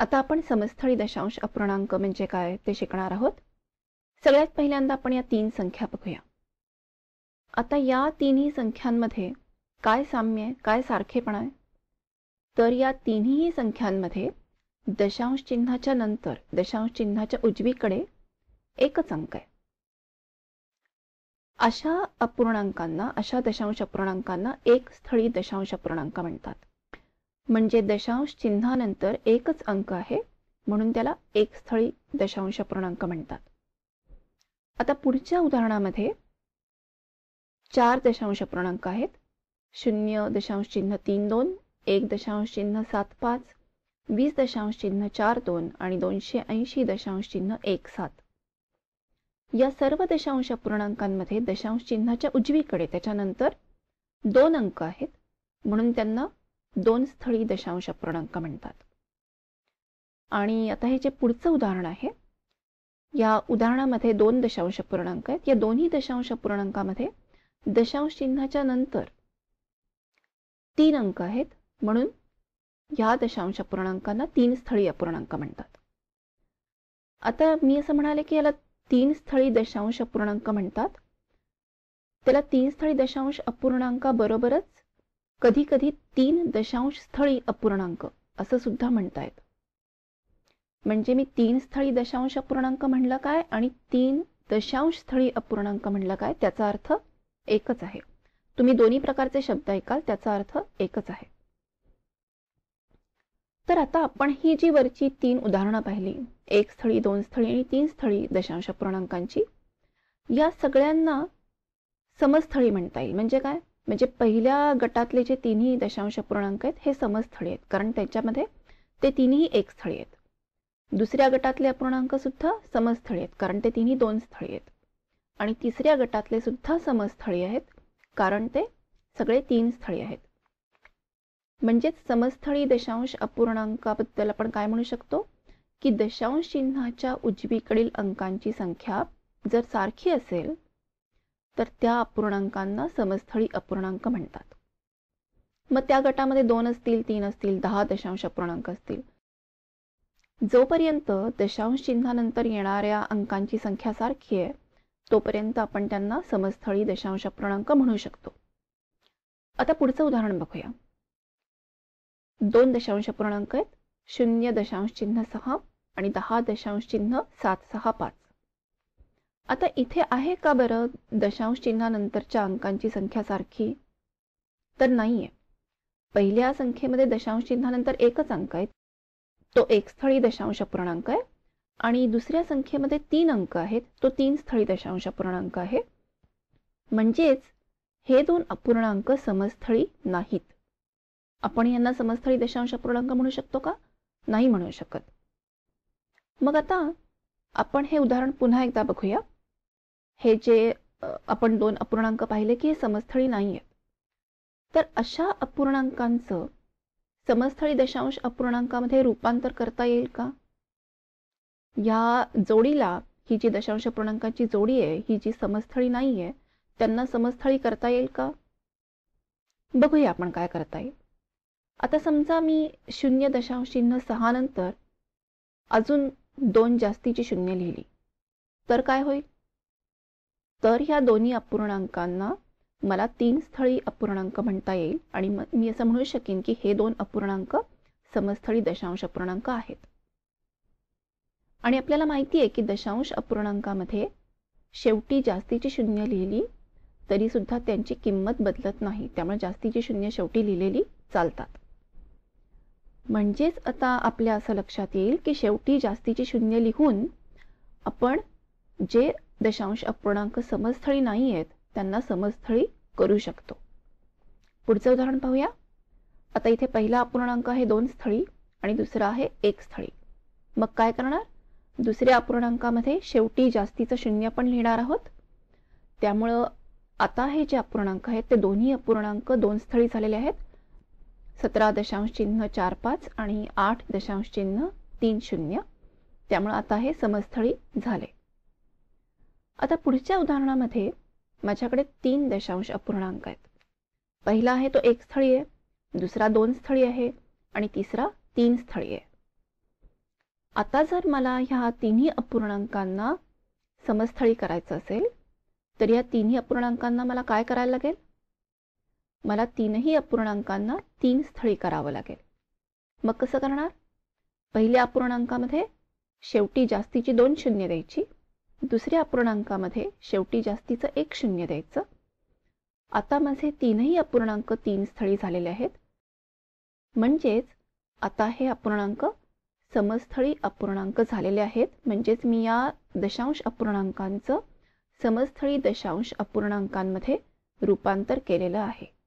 आता आपण समस्थळी दशांश अपूर्णांक म्हणजे काय ते शिकणार आहोत. सगळ्यात पहिल्यांदा आपण या तीन संख्या बघूया. आता या तिन्ही संख्यांमध्ये काय साम्य आहे काय सारखेपणा आहे? तर या तिन्ही संख्यांमध्ये दशांश चिन्हाच्या नंतर दशांश चिन्हाच्या उजवीकडे एकच अंक आहे. अशा अपूर्णांकांना अशा दशांश अपूर्णांकांना एक स्थळी दशांश अपूर्णांक म्हणतात. म्हणजे दशांश चिन्हानंतर एकच अंक आहे म्हणून त्याला एक स्थळी दशांश पूर्णांक म्हणतात. आता पुढच्या उदाहरणामध्ये चार दशांश पूर्णांक आहेत. शून्य दशांश चिन्ह तीन दोन एक दशांश चिन्ह सात पाच वीस दशांश चिन्ह चार दोन आणि दोनशे ऐंशी दशांश चिन्ह एक सात. या सर्व दशांश पूर्णांकांमध्ये दशांश चिन्हाच्या उजवीकडे त्याच्यानंतर दोन अंक आहेत म्हणून त्यांना दोन स्थळी दशांश अपूर्णांक म्हणतात. आणि आता हे जे पुढचं उदाहरण आहे या उदाहरणामध्ये दोन दशांश पूर्णांक आहेत. या दोन्ही दशांश अपूर्णांकामध्ये दशांश चिन्हाच्या नंतर तीन अंक आहेत. म्हणून या दशांश पूर्णांकांना तीन स्थळी अपूर्णांक म्हणतात. आता मी असं म्हणाले की याला तीन स्थळी दशांश अपूर्णांक म्हणतात. त्याला तीन स्थळी दशांश अपूर्णांका बरोबरच कधी कधी तीन दशांश स्थळी अपूर्णांक असं सुद्धा म्हणतायत. म्हणजे मी तीन स्थळी दशांश अपूर्णांक म्हणलं काय आणि तीन दशांश स्थळी अपूर्णांक म्हणलं काय त्याचा अर्थ एकच आहे. तुम्ही दोन्ही प्रकारचे शब्द ऐकाल त्याचा अर्थ एकच आहे. तर आता आपण ही जी वरची तीन उदाहरणं पाहिली एक स्थळी दोन स्थळी आणि तीन स्थळी दशांश अपूर्णांकांची या सगळ्यांना समस्थळी म्हणता येईल. म्हणजे काय? म्हणजे पहिल्या गटातले जे तिन्ही दशांश अपूर्णांक आहेत हे समस्थळी आहेत. कारण त्याच्यामध्ये ते तिन्ही एक स्थळी आहेत. दुसऱ्या गटातले अपूर्णांक सुद्धा समस्थळी आहेत. कारण ते तिन्ही दोन स्थळी आहेत. आणि तिसऱ्या गटातले सुद्धा समस्थळी आहेत कारण ते सगळे तीन स्थळी आहेत. म्हणजेच समस्थळी दशांश अपूर्णांकाबद्दल आपण काय म्हणू शकतो? की दशांश चिन्हाच्या उजवीकडील अंकांची संख्या जर सारखी असेल तर त्या अपूर्णांकांना समस्थळी अपूर्णांक म्हणतात. मग त्या गटामध्ये दोन असतील तीन असतील दहा दशांश अपूर्णांक असतील. जोपर्यंत दशांश चिन्हानंतर येणाऱ्या अंकांची संख्या सारखी आहे तोपर्यंत आपण त्यांना समस्थळी दशांश अपूर्णांक म्हणू शकतो. आता पुढचं उदाहरण बघूया. दोन दशांश अपूर्णांक आहेत शून्य दशांश चिन्ह सहा आणि दहा दशांश चिन्ह सात सहा पाच. आता इथे आहे का बरं दशांश चिन्हानंतरच्या अंकांची संख्या सारखी? तर नाहीये. पहिल्या संख्येमध्ये दशांश चिन्हानंतर एकच अंक आहे तो एक स्थळी दशांश अपूर्णांक आहे आणि दुसऱ्या संख्येमध्ये तीन अंक आहेत. तो तीन स्थळी दशांश अपूर्णांक आहे. म्हणजेच हे दोन अपूर्णांक समस्थळी नाहीत. आपण यांना समस्थळी दशांश अपूर्णांक म्हणू शकतो का? नाही म्हणू शकत. मग आता आपण हे उदाहरण पुन्हा एकदा बघूया. हे जे आपण दोन अपूर्णांक पाहिले की हे समस्थळी नाही आहेत तर अशा अपूर्णांकांचं समस्थळी दशांश अपूर्णांकामध्ये रूपांतर करता येईल का? या जोडीला ही जी दशांश अपूर्णांकाची जोडी आहे ही जी समस्थळी नाही आहे त्यांना समस्थळी करता येईल का? बघूया आपण काय करता येईल. आता समजा मी शून्य दशांश चिन्ह सहा नंतर अजून दोन जास्तीची शून्य लिहिली. तर काय होईल? तर ह्या दोन्ही अपूर्णांकांना मला तीन स्थळी अपूर्णांक म्हणता येईल आणि मी असं म्हणू शकेन की हे दोन अपूर्णांक समस्थळी दशांश अपूर्णांक आहेत. आणि आपल्याला माहिती आहे की दशांश अपूर्णांकामध्ये शेवटी जास्तीची शून्य लिहिली तरी सुद्धा त्यांची किंमत बदलत नाही त्यामुळे जास्तीची शून्य शेवटी लिहिलेली चालतात. म्हणजेच आता आपल्या असं लक्षात येईल की शेवटी जास्तीची शून्य लिहून आपण जे दशांश अपूर्णांक समस्थळी नाही आहेत त्यांना समस्थळी करू शकतो. पुढचं उदाहरण पाहूया. आता इथे पहिला अपूर्णांक आहे दोन स्थळी आणि दुसरा आहे एक स्थळी. मग काय करणार? दुसऱ्या अपूर्णांकामध्ये शेवटी जास्तीचं शून्य पण लिहिणार आहोत. त्यामुळं आता हे जे अपूर्णांक आहेत ते दोन्ही अपूर्णांक दोन स्थळी झालेले आहेत. सतरा दशांश चिन्ह चार पाच आणि आठ दशांश चिन्ह तीन शून्य. त्यामुळं आता हे समस्थळी झाले. आता पुढच्या उदाहरणामध्ये माझ्याकडे तीन दशांश अपूर्णांक आहेत. पहिला आहे तो एक स्थळी आहे दुसरा दोन स्थळी आहे आणि तिसरा तीन स्थळी आहे. आता जर मला ह्या तिन्ही अपूर्णांकांना समस्थळी करायचं असेल तर या तिन्ही अपूर्णांकांना मला काय करायला लागेल? मला तीनही अपूर्णांकांना तीन स्थळी करावं लागेल. मग कसं करणार? पहिल्या अपूर्णांकामध्ये शेवटी जास्तीची दोन शून्य द्यायची दुसऱ्या अपूर्णांकामध्ये शेवटी जास्तीचं एक शून्य द्यायचं. आता माझे तीनही अपूर्णांक तीन स्थळी झालेले आहेत. म्हणजेच आता हे अपूर्णांक समस्थळी अपूर्णांक झालेले आहेत. म्हणजेच मी या दशांश अपूर्णांकांचं समस्थळी दशांश अपूर्णांकांमध्ये रूपांतर केलेलं आहे.